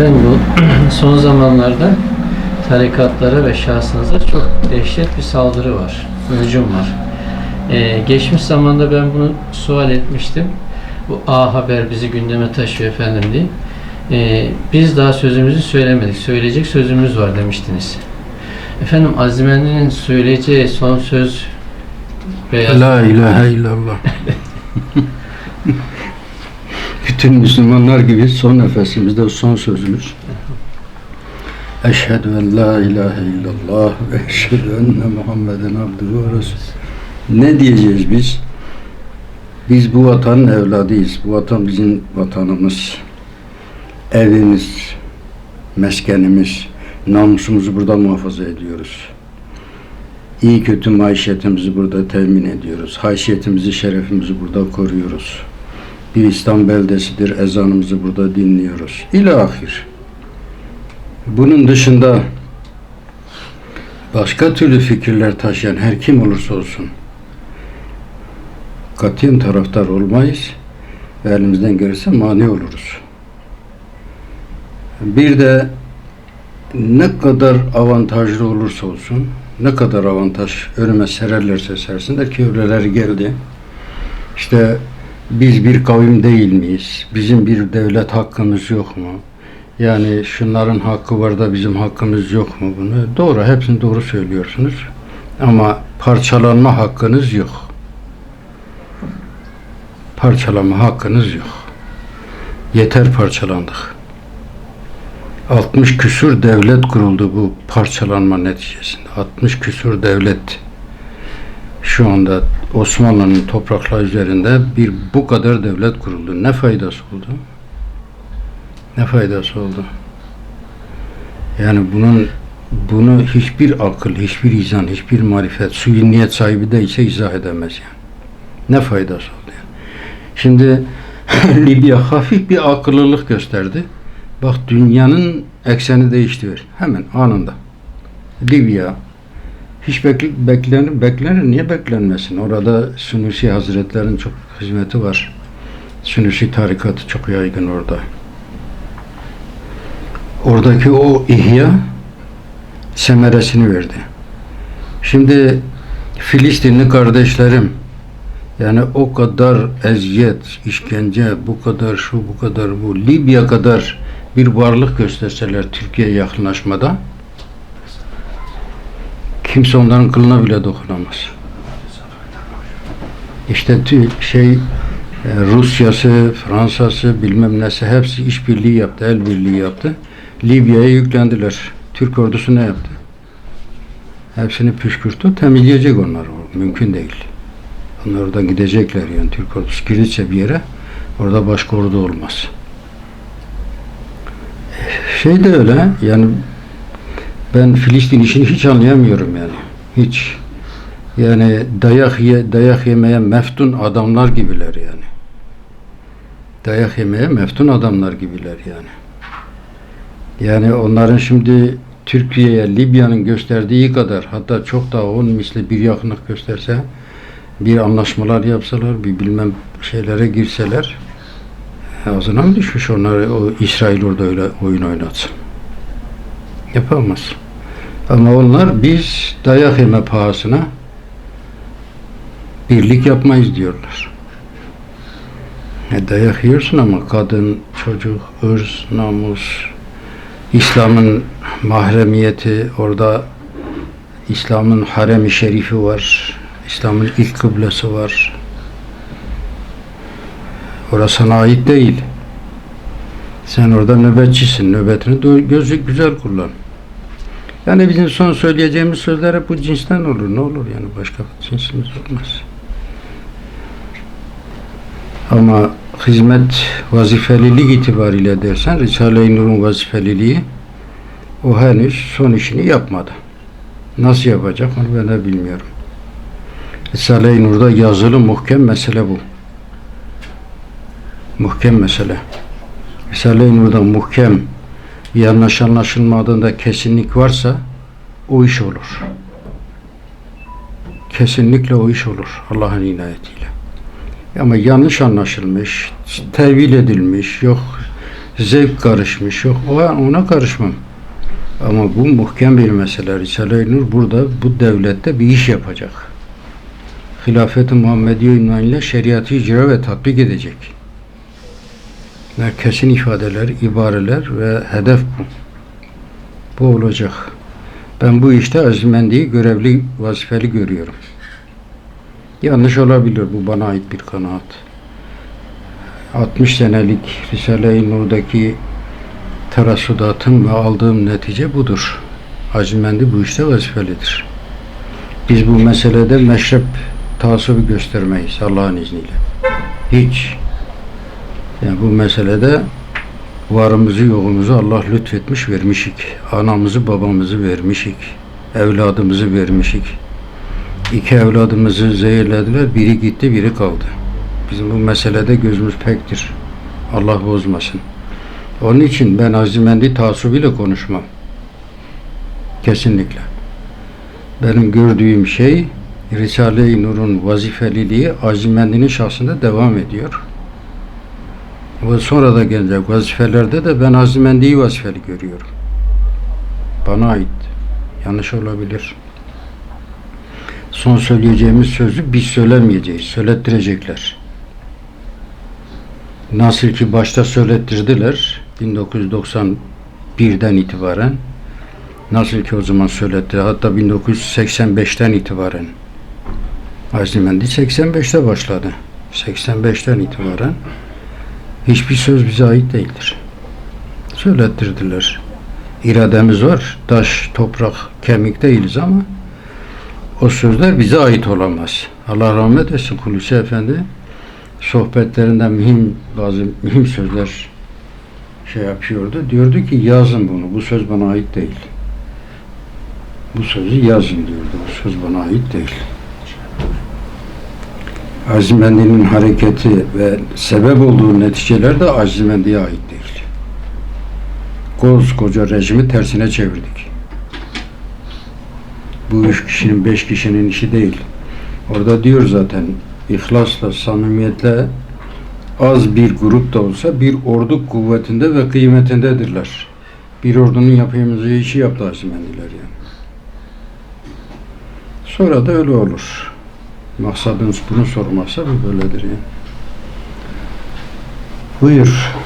Efendim bu son zamanlarda tarikatlara ve şahsınıza çok dehşet bir saldırı var. Hücum var. Ee, geçmiş zamanda ben bunu sual etmiştim. Bu A Haber bizi gündeme taşıyor efendim diye. Ee, biz daha sözümüzü söylemedik. Söyleyecek sözümüz var demiştiniz. Efendim Azimenli'nin söyleyeceği son söz veya La ilahe illallah. Bütün Müslümanlar gibi son nefesimizde son sözümüz. Eşhedü en la ilahe illallah ve eşhedü enne Muhammeden abduhu ve resulü. Ne diyeceğiz biz? Biz bu vatanın evladıyız. Bu vatan bizim vatanımız. Evimiz, meskenimiz, namusumuzu burada muhafaza ediyoruz. İyi kötü maişetimizi burada temin ediyoruz. Haysiyetimizi, şerefimizi burada koruyoruz. Bir İslam beldesidir, ezanımızı burada dinliyoruz. İla ahir. Bunun dışında başka türlü fikirler taşıyan her kim olursa olsun katiyen taraftar olmayız ve elimizden gelirse mani oluruz. Bir de ne kadar avantajlı olursa olsun, ne kadar avantaj önüme sererlerse sersinler ki öyleleri geldi. İşte biz bir kavim değil miyiz? Bizim bir devlet hakkımız yok mu? Yani şunların hakkı var da bizim hakkımız yok mu bunu? Doğru, hepsini doğru söylüyorsunuz. Ama parçalanma hakkınız yok. Parçalanma hakkınız yok. Yeter parçalandık. 60 küsur devlet kuruldu bu parçalanma neticesinde. 60 küsur devlet şu anda Osmanlı'nın toprakları üzerinde bir bu kadar devlet kuruldu. Ne faydası oldu? Ne faydası oldu? Yani bunun bunu hiçbir akıl, hiçbir izan, hiçbir marifet, suyu niyet sahibi değilse izah edemez yani. Ne faydası oldu yani? Şimdi Libya hafif bir akıllılık gösterdi. Bak dünyanın ekseni değiştirir. Hemen anında. Libya hiç bekle, beklenir, beklenir. Niye beklenmesin? Orada Sunusi Hazretlerinin çok hizmeti var. Sunusi tarikatı çok yaygın orada. Oradaki o ihya semeresini verdi. Şimdi Filistinli kardeşlerim yani o kadar eziyet, işkence, bu kadar şu, bu kadar bu, Libya kadar bir varlık gösterseler Türkiye'ye yakınlaşmada kimse onların kılına bile dokunamaz. İşte şey e, Rusya'sı, Fransa'sı, bilmem nesi hepsi işbirliği yaptı, el birliği yaptı. Libya'ya yüklendiler. Türk ordusu ne yaptı? Hepsini püskürttü. Temizleyecek onlar. Mümkün değil. Onlar oradan gidecekler yani. Türk ordusu girdiyse bir yere orada başka ordu olmaz. Şey de öyle yani ben Filistin işini hiç anlayamıyorum yani. Hiç. Yani dayak ye, dayak yemeye meftun adamlar gibiler yani. Dayak yemeye meftun adamlar gibiler yani. Yani onların şimdi Türkiye'ye Libya'nın gösterdiği kadar hatta çok daha on misli bir yakınlık gösterse bir anlaşmalar yapsalar, bir bilmem şeylere girseler ağzına mı düşmüş onları o İsrail orada öyle oyun oynatsın. Yapamaz. Ama onlar biz dayak yeme pahasına birlik yapmayız diyorlar. E, dayak yiyorsun ama kadın, çocuk, ırz, namus, İslam'ın mahremiyeti, orada İslam'ın harem-i şerifi var. İslam'ın ilk kıblesi var. Orası sana ait değil. Sen orada nöbetçisin. Nöbetini gözü güzel kullan. Yani bizim son söyleyeceğimiz sözler hep bu cinsten olur. Ne olur yani başka cinsimiz olmaz. Ama hizmet vazifelilik itibariyle dersen Risale-i Nur'un vazifeliliği o henüz son işini yapmadı. Nasıl yapacak onu ben de bilmiyorum. Risale-i Nur'da yazılı muhkem mesele bu. Muhkem mesele. Risale-i Nur'da muhkem yanlış anlaşılmadığında kesinlik varsa o iş olur. Kesinlikle o iş olur Allah'ın inayetiyle. Ama yanlış anlaşılmış, tevil edilmiş, yok zevk karışmış. Yok ona karışmam. Ama bu muhkem bir mesele. Risale-i Nur burada bu devlette bir iş yapacak. Hilafet-i Muhammediye ünvanıyla şeriatı icra ve tatbik edecek. Bunlar kesin ifadeler, ibareler ve hedef bu. Bu olacak. Ben bu işte Azimendi'yi görevli, vazifeli görüyorum. Yanlış olabilir, bu bana ait bir kanaat. 60 senelik Risale-i Nur'daki terasudatım ve aldığım netice budur. Azimendi bu işte vazifelidir. Biz bu meselede meşrep taassubu göstermeyiz Allah'ın izniyle. Hiç. Yani bu meselede varımızı yoğumuzu Allah lütfetmiş vermişik. Anamızı babamızı vermişik. Evladımızı vermişik. İki evladımızı zehirlediler. Biri gitti biri kaldı. Bizim bu meselede gözümüz pektir. Allah bozmasın. Onun için ben azimendi taasubuyla konuşmam. Kesinlikle. Benim gördüğüm şey Risale-i Nur'un vazifeliliği azimendinin şahsında devam ediyor. Ve sonra da gelecek vazifelerde de ben azimendiyi vazifeli görüyorum. Bana ait. Yanlış olabilir. Son söyleyeceğimiz sözü biz söylemeyeceğiz. Söylettirecekler. Nasıl ki başta söylettirdiler 1991'den itibaren nasıl ki o zaman söyletti hatta 1985'ten itibaren Azimendi 85'te başladı. 85'ten itibaren hiçbir söz bize ait değildir. Söylettirdiler. İrademiz var. Taş, toprak, kemik değiliz ama o sözler bize ait olamaz. Allah rahmet etsin Hulusi Efendi sohbetlerinden mühim bazı mühim sözler şey yapıyordu. Diyordu ki yazın bunu. Bu söz bana ait değil. Bu sözü yazın diyordu. Bu söz bana ait değil. Azimendi'nin hareketi ve sebep olduğu neticeler de Azimendi'ye ait değil. Koskoca rejimi tersine çevirdik. Bu üç kişinin, beş kişinin işi değil. Orada diyor zaten ihlasla, samimiyetle az bir grup da olsa bir ordu kuvvetinde ve kıymetindedirler. Bir ordunun yapamayacağı işi yaptı Azimendiler yani. Sonra da öyle olur. Maksadınız bunu sormazsa bu böyledir yani. Buyur.